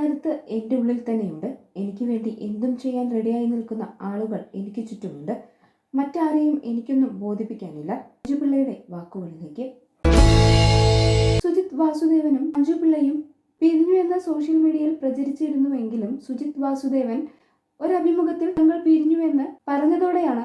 കരുത്ത് എന്റെ ഉള്ളിൽ തന്നെയുണ്ട്. എനിക്ക് വേണ്ടി എന്തും ചെയ്യാൻ റെഡിയായി നിൽക്കുന്ന ആളുകൾ എനിക്ക് ചുറ്റുമുണ്ട്. മറ്റാരെയും എനിക്കൊന്നും ബോധിപ്പിക്കാനില്ല. അഞ്ജുപിള്ളയുടെ വാക്കുകളിലേക്ക്. സുജിത് വാസുദേവനും അഞ്ജുപിള്ളയും പിരിഞ്ഞു എന്ന സോഷ്യൽ മീഡിയയിൽ പ്രചരിച്ചിരുന്നുവെങ്കിലും സുജിത് വാസുദേവൻ ഒരഭിമുഖത്തിൽ തങ്ങൾ പിരിഞ്ഞുവെന്ന് പറഞ്ഞതോടെയാണ്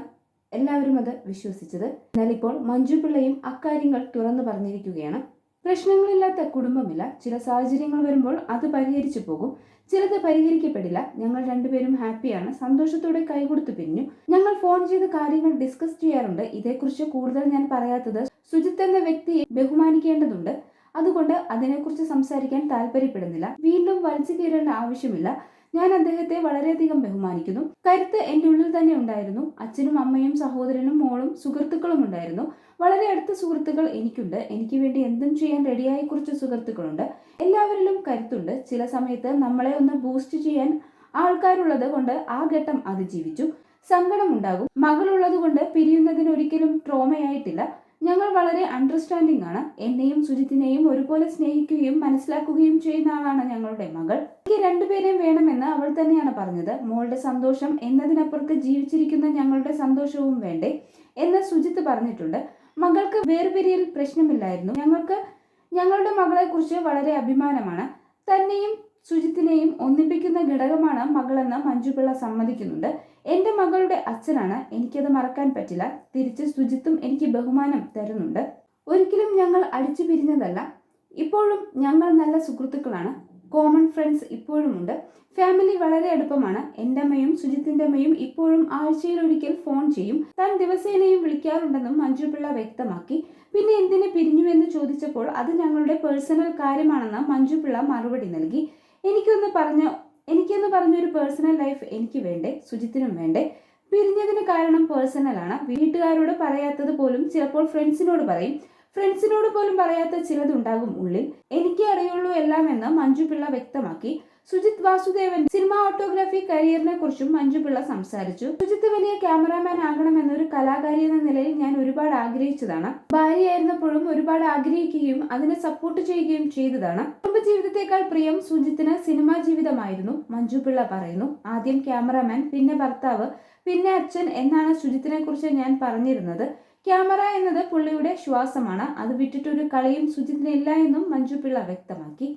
എല്ലാവരും അത് വിശ്വസിച്ചത്. എന്നാൽ ഇപ്പോൾ മഞ്ജു പിള്ളയും അക്കാര്യങ്ങൾ തുറന്നു പറഞ്ഞിരിക്കുകയാണ്. പ്രശ്നങ്ങളില്ലാത്ത കുടുംബമില്ല. ചില സാഹചര്യങ്ങൾ വരുമ്പോൾ അത് പരിഹരിച്ചു പോകും. ചിലത് പരിഹരിക്കപ്പെടില്ല. ഞങ്ങൾ രണ്ടുപേരും ഹാപ്പിയാണ്. സന്തോഷത്തോടെ കൈകൊടുത്തു പിരിഞ്ഞു. ഞങ്ങൾ ഫോൺ ചെയ്ത് കാര്യങ്ങൾ ഡിസ്കസ് ചെയ്യാറുണ്ട്. ഇതേക്കുറിച്ച് കൂടുതൽ ഞാൻ പറയാത്തത് സുജിത്ത് എന്ന വ്യക്തിയെ ബഹുമാനിക്കേണ്ടതുണ്ട്. അതുകൊണ്ട് അതിനെക്കുറിച്ച് സംസാരിക്കാൻ താല്പര്യപ്പെടുന്നില്ല വീണ്ടും വലിച്ചു കീറേണ്ട ആവശ്യമില്ല. ഞാൻ അദ്ദേഹത്തെ വളരെയധികം ബഹുമാനിക്കുന്നു. കരുത്ത് എന്റെ ഉള്ളിൽ തന്നെ ഉണ്ടായിരുന്നു. അച്ഛനും അമ്മയും സഹോദരനും മോളും സുഹൃത്തുക്കളും ഉണ്ടായിരുന്നു. വളരെ അടുത്ത സുഹൃത്തുക്കൾ എനിക്കുണ്ട്. എനിക്ക് വേണ്ടി എന്തും ചെയ്യാൻ റെഡിയായ കുറച്ച് സുഹൃത്തുക്കളുണ്ട്. എല്ലാവരിലും കരുത്തുണ്ട്. ചില സമയത്ത് നമ്മളെ ഒന്ന് ബൂസ്റ്റ് ചെയ്യാൻ ആൾക്കാരുള്ളത് കൊണ്ട് ആ ഘട്ടം അതിജീവിച്ചു. സങ്കടം ഉണ്ടാകും. മകളുള്ളത് കൊണ്ട് പിരിയുന്നതിന് ഒരിക്കലും ട്രോമയായിട്ടില്ല ഞങ്ങൾ വളരെ അണ്ടർസ്റ്റാൻഡിംഗ് ആണ്. എന്നെയും സുജിത്തിനെയും ഒരുപോലെ സ്നേഹിക്കുകയും മനസ്സിലാക്കുകയും ചെയ്യുന്ന ആളാണ് ഞങ്ങളുടെ മകൾ. എനിക്ക് രണ്ടുപേരെയും വേണമെന്ന് അവൾ തന്നെയാണ് പറഞ്ഞത്. മോളുടെ സന്തോഷം എന്നതിനപ്പുറത്ത് ജീവിച്ചിരിക്കുന്ന ഞങ്ങളുടെ സന്തോഷവും വേണ്ടേ എന്ന് സുജിത്ത് പറഞ്ഞിട്ടുണ്ട്. മകൾക്ക് വേർപിരിയൽ പ്രശ്നമില്ലായിരുന്നു. ഞങ്ങൾക്ക് ഞങ്ങളുടെ മകളെക്കുറിച്ച് വളരെ അഭിമാനമാണ്. തന്നെയും സുജിത്തിനെയും ഒന്നിപ്പിക്കുന്ന ഘടകമാണ് മകളെന്ന് മഞ്ജുപിള്ള സമ്മതിക്കുന്നുണ്ട്. എന്റെ മകളുടെ അച്ഛനാണ് എനിക്കത് മറക്കാൻ പറ്റില്ല. തിരിച്ച് സുജിത്തും എനിക്ക് ബഹുമാനം തരുന്നുണ്ട്. ഒരിക്കലും ഞങ്ങൾ അടിച്ചു പിരിഞ്ഞതല്ല. ഇപ്പോഴും ഞങ്ങൾ നല്ല സുഹൃത്തുക്കളാണ്. Common friends ഇപ്പോഴുമുണ്ട്. ഫാമിലി വളരെ അടുപ്പമാണ്. എന്റെ അമ്മയും സുജിത്തിന്റെ അമ്മയും ഇപ്പോഴും ആഴ്ചയിൽ ഒരിക്കൽ ഫോൺ ചെയ്യും. താൻ ദിവസേനയും വിളിക്കാറുണ്ടെന്നും മഞ്ജുപിള്ള വ്യക്തമാക്കി. പിന്നെ എന്തിനെ പിരിഞ്ഞുവെന്ന് ചോദിച്ചപ്പോൾ അത് ഞങ്ങളുടെ പേഴ്സണൽ കാര്യമാണെന്ന് മഞ്ജു മഞ്ജുപിള്ള മറുപടി നൽകി. എനിക്കൊന്ന് പറഞ്ഞ എനിക്കെന്ന് പറഞ്ഞൊരു പേഴ്സണൽ ലൈഫ് എനിക്ക് വേണ്ടേ സുജിത്തിനും വേണ്ടേ. പിരിഞ്ഞതിന് കാരണം പേഴ്സണലാണ് വീട്ടുകാരോട് പറയാത്തത് പോലും ചിലപ്പോൾ ഫ്രണ്ട്സിനോട് പറയും. ഫ്രണ്ട്സിനോട് പോലും പറയാത്ത ചിലതുണ്ടാകും ഉള്ളിൽ. എനിക്കേ അറിയുള്ളൂ എല്ലാം എന്ന് മഞ്ജു പിള്ള വ്യക്തമാക്കി. സുജിത് വാസുദേവൻ സിനിമ ഓട്ടോഗ്രാഫി കരിയറിനെ കുറിച്ചും മഞ്ജു പിള്ള സംസാരിച്ചു. സുജിത്ത് വലിയ ക്യാമറാമാൻ ആകണമെന്നൊരു കലാകാരി എന്ന നിലയിൽ ഞാൻ ഒരുപാട് ആഗ്രഹിച്ചതാണ്. ഭാര്യയായിരുന്നപ്പോഴും ഒരുപാട് ആഗ്രഹിക്കുകയും അതിനെ സപ്പോർട്ട് ചെയ്യുകയും ചെയ്തതാണ്. കുടുംബജീവിതത്തെക്കാൾ പ്രിയം സുജിത്തിന് സിനിമാ ജീവിതമായിരുന്നു മഞ്ജു പിള്ള പറയുന്നു. ആദ്യം ക്യാമറാമാൻ പിന്നെ ഭർത്താവ് പിന്നെ അച്ഛൻ എന്നാണ് സുജിത്തിനെ കുറിച്ച് ഞാൻ പറഞ്ഞിരുന്നത്. ക്യാമറ എന്നത് പുള്ളിയുടെ ശ്വാസമാണ്. അത് വിട്ടിട്ടൊരു കളിയും സുജിത്തിനില്ല എന്നും മഞ്ജു പിള്ള വ്യക്തമാക്കി.